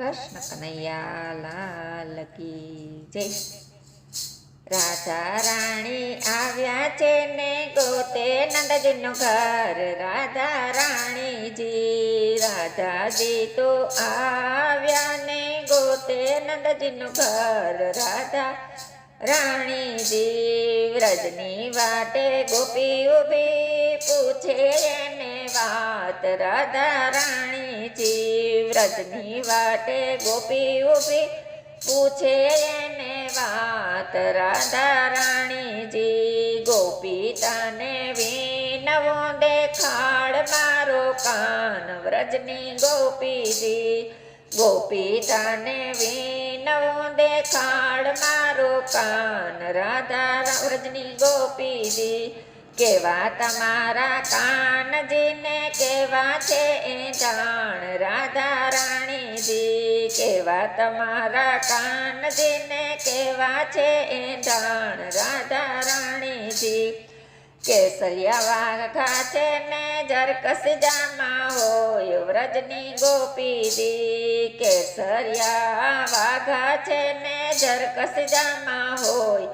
કૃષ્ણ કનૈયા લાલ કી જય રાધા રાણી આવ્યા છે ને ગોતે નંદજીનું ઘર. રાધા રાણીજી રાધાજી તો આવ્યા ને ગોતે નંદજીનું ઘર. રાધા રાણીજી રજની વાટે ગોપી ઊભી પૂછે એને વાત. રાધા રાણીજી રજની વાટે ગોપી ઊભી પૂછે એને વાત. રાધા રાણીજી ગોપી તને વિનવો દેખાડ મારો કાન. વ્રજની ગોપીજી ગોપી તને વિનવો દેખાડ મારો કાન રાધા રાવજની ગોપીજી કેવા તમારા કાનજીને કેવા છે એ જાણ રાધા રાણીજી. કેવા તમારા કાનજીને કેવા છે એ જાણ રાધા રાણીજી. કેસરિયા વાઘા છે ને જરકસ જામા હોય, વ્રજની ગોપીજી. કેસરિયા વાઘા છે ને જરકસ જામા હોય,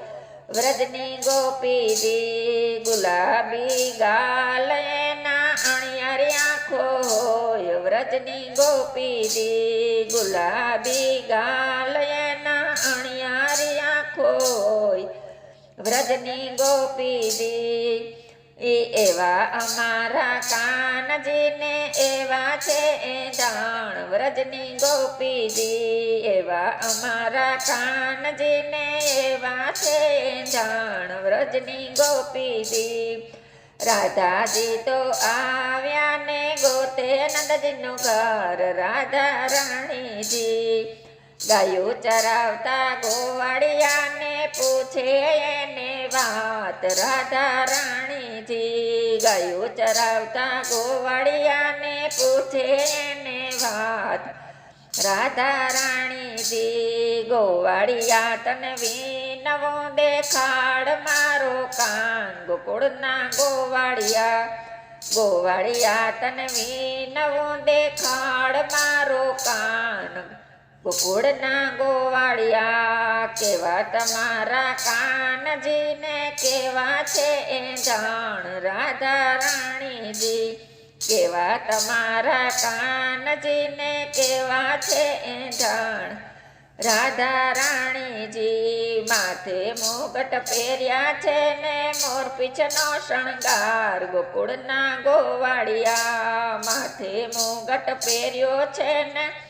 વ્રજની ગોપીજી. ગુલાબી ગાલ એના અણિયારી આંખો હોય, વ્રજની ગોપીજી. ગુલાબી ગાલ વ્રજની ગોપીજી. એ એવા અમારા કાનજીને એવા છે એ જાણ વ્રજની ગોપીજી. એવા અમારા કાનજીને એવા છે જાણ વ્રજની ગોપીજી. રાધાજી તો આવ્યા ને ગોતે નંદજીનું ઘર, રાધા રાણીજી. ગાયું ચરાવતા ગોવાળિયાને પૂછે વાત રાધા રાણીજી ગાયું ચરાવતા ગોવાળિયાને પૂછે ને વાત. રાધા રાણીજી, ગોવાળિયા તને વિનવો દેખાડ મારો કાન. ગોકુળના ગોવાળિયા ગોવાળિયા તને વિનવો દેખાડ મારો કાન. ગોકુળના ગોવાળિયા કેવા તમારા કાનજીને કેવા છે એ જાણ? રાધા રાણીજી, કેવા તમારા કાનજીને કેવા છે એ જાણ? રાધા રાણીજી, માથે મુગટ પહેર્યા છે ને મોરપીછનો શણગાર ગોકુળના ગોવાળિયા. માથે મુગટ પહેર્યો છે ને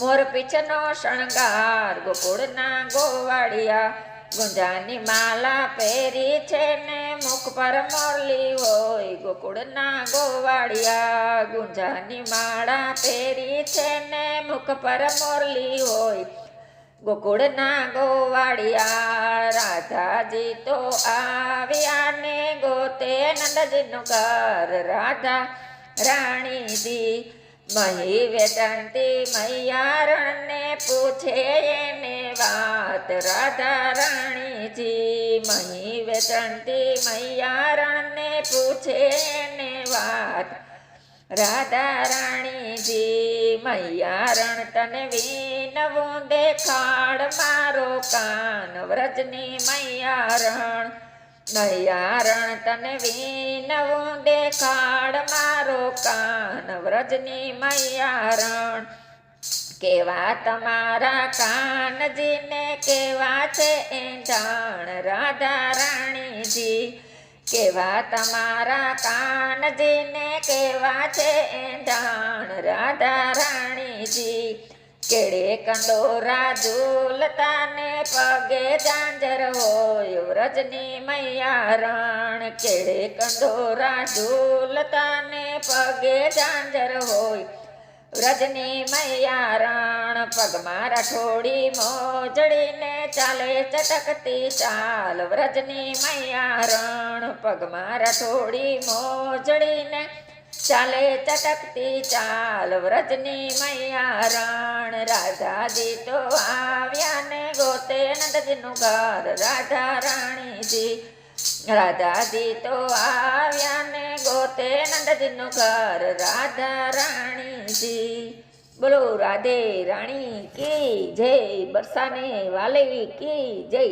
મોરપીછનો શણગાર ગોકુળના ગોવાળિયા, ગુંજાની માલા પહેરી છે ને મુખ પર મોરલી હોય ગોકુળના ગોવાળિયા, ગુંજાની માળા પહેરી છે ને મુખ પર મોરલી હોય ગોકુળના ગોવાળિયા. રાધાજી તો આવ્યા ને ગોતે નંદજીનું ઘર, રાધા રાણીજી મહી વેદાંતી મૈયારણને પૂછે એને વાત. રાધા રાણીજી મહી વેદાંતી મૈયારણને પૂછે એને વાત. રાધા રાણીજી મૈયારણ તને વિનવું દેખાડ. મારો કાન વ્રજની મૈયારણ મૈયારણ તને વિનવું દેખાડ મારો કાન વ્રજની મૈયારણ. કેવા તમારા કાનજીને કેવા છે એંધાણ રાધા રાણીજી. કેવા તમારા કાનજીને કેવા છે એંધાણ રાધા રાણીજી. કેડે કંડોરા ઝૂલતા ને પગે જાંજર હોય રજની મૈયારણ. કેળે કંડોરા ઝૂલતા ને પગે જાંજર હોય વ્રજની મૈયારણ. પગમાં રઠોડી મોજડીને ચાલે ચટકતી ચાલ વ્રજની મૈયારણ. પગમાં રઠોડી મોજડીને ચાલે ચટકતી ચાલ વ્રજની મૈયારણ રાધાજી તો આવ્યા ને ગોતે નંદજીનું ઘર. રાધા રાણીજી, રાધાજી તો આવ્યા ને ગોતે નંદજીનું ઘર. રાધા રાણીજી, બોલો રાધે રાણી કી જય. બરસાને વાલે કી જય.